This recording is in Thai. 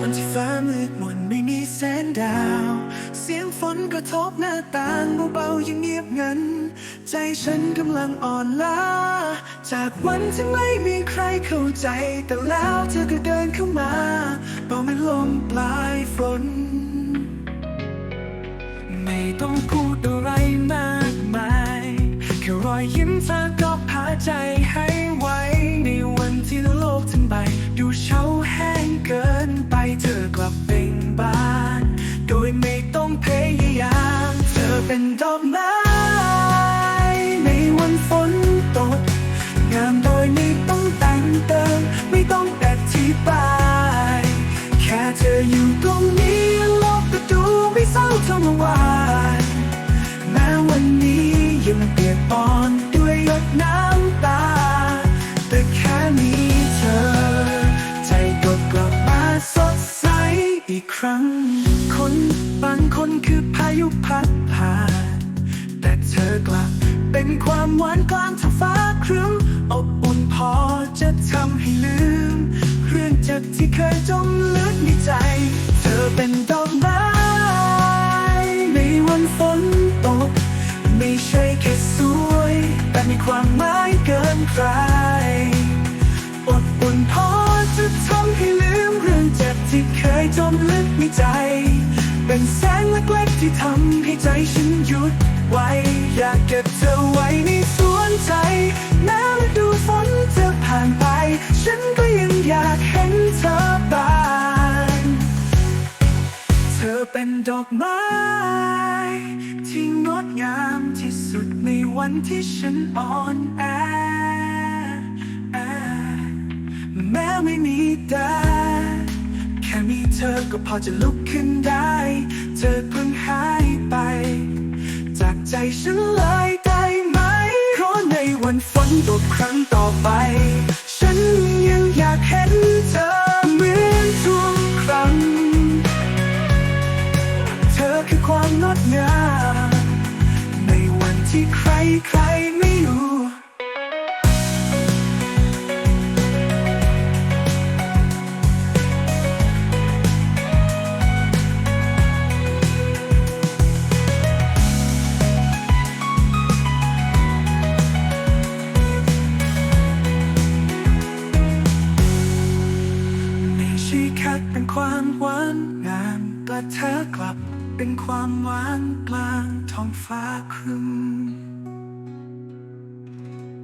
วันที่ฟ้ามืดมนไม่มีแสงดาว เสียงฝนกระทบหน้าต่างเบาๆยังเงียบงัน ใจฉันกำลังอ่อนล้า จากวันที่ไม่มีใครเข้าใจ แต่แล้วเธอก็เดินเข้ามาเป่ามันลมปลายฝน ไม่ต้องพูดอะไรมากมายแค่รอยยิ้มเธอก็พาใจให้ไวในวันที่โลกทั้งใบดูเดอกไม้ในวันฝนตก งามโดยไม่ต้องแต่งเติม ไม่ต้องอธิบาย แค่เธออยู่ตรงนี้โลกก็ดูไม่เศร้าเท่าเมื่อวานแม้วันนี้ยังเปียกปอนด้วยหยดน้ำตา แต่แค่มีเธอ ใจก็กลับมาสดใสอีกครั้ง คนบางคนคือพายุพัดผ่าน ธอกลับ เป็นความหวานกลางท้องฟ้าครึ้มอบอุ่นพอจะทำให้ลืม เรื่องเจ็บที่เคยจมลึกในใจ เธอเป็นดอกไม้ในวันฝนตก ไม่ใช่แค่สวย แต่มีความหมายเกินใครอดอุ่นพอจะทำให้ลืม เรื่องเจ็บที่เคยจมลึกในใจ เป็นแสงเล็กๆที่ทำให้ใจฉันหยุด ไว้ อยากเก็บเธอไว้ในสวนใจแม้ฤดูฝนจะผ่านไป ฉันก็ยังอยากเห็นเธอบาน เธอเป็นดอกไม้ ที่งดงามที่สุดในวันที่ฉันอ่อนแอแม้ไม่มีแดดแค่มีเธอก็พอจะลุกขึ้นได้ เธอเพิ่ง ใจฉันเลยได้ไหม เพราะในวันฝนตกครั้งต่อไป ฉันยังอยากเห็นเธอเหมือนทุกครั้ง เธอคือความงดงามในวันที่ใครใคร ไม่ใช่แค่เป็นความหวานงามแต่เธอกลับเป็นความหวานกลางท้องฟ้าครึ้ม